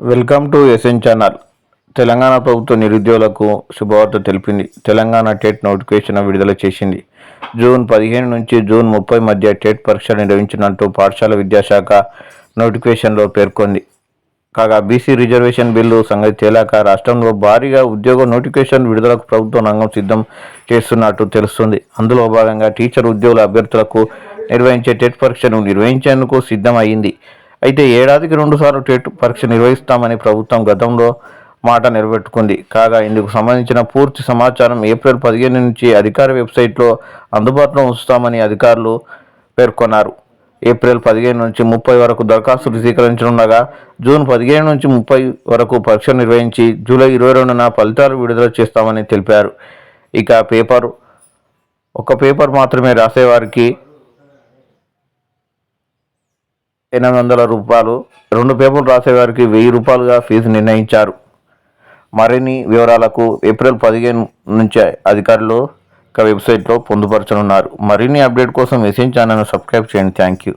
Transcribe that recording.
Welcome to SN channel. Telangana ప్రభుత్వ నిరుద్యోగులకు శుభవార్త తెలిపింది. తెలంగాణ టెట్ నోటిఫికేషన్ విడుదల చేసింది. జూన్ పదిహేను నుంచి జూన్ ముప్పై మధ్య టెట్ పరీక్ష నిర్వహించినట్టు పాఠశాల విద్యాశాఖ నోటిఫికేషన్లో పేర్కొంది. కాగా బీసీ రిజర్వేషన్ బిల్లు సంగతి తేలాక రాష్ట్రంలో భారీగా ఉద్యోగ నోటిఫికేషన్ విడుదలకు ప్రభుత్వ రంగం సిద్ధం చేస్తున్నట్టు తెలుస్తుంది. అందులో భాగంగా టీచర్ ఉద్యోగుల అభ్యర్థులకు నిర్వహించే టెట్ పరీక్షను నిర్వహించేందుకు సిద్ధమైంది. అయితే ఏడాదికి రెండుసార్లు టెట్ పరీక్ష నిర్వహిస్తామని ప్రభుత్వం గతంలో మాట నిలబెట్టుకుంది. కాగా ఇందుకు సంబంధించిన పూర్తి సమాచారం ఏప్రిల్ పదిహేను నుంచి అధికార వెబ్సైట్లో అందుబాటులో ఉంచుతామని అధికారులు పేర్కొన్నారు. ఏప్రిల్ పదిహేను నుంచి ముప్పై వరకు దరఖాస్తులు స్వీకరించనుండగా జూన్ పదిహేను నుంచి ముప్పై వరకు పరీక్ష నిర్వహించి జూలై ఇరవై రెండున ఫలితాలు విడుదల చేస్తామని తెలిపారు. ఇక పేపర్ ఒక పేపర్ మాత్రమే రాసేవారికి ఎనిమిది వందల రూపాయలు. రెండు పేపర్లు రాసేవారికి వెయ్యి రూపాయలుగా ఫీజు నిర్ణయించారు. మరిన్ని వివరాలకు ఏప్రిల్ పదిహేను నుంచి అధికారులు ఒక వెబ్సైట్లో పొందుపరచనున్నారు. మరిన్ని అప్డేట్ కోసం ఎస్ఎన్ ఛానల్ను సబ్స్క్రైబ్ చేయండి. Thank you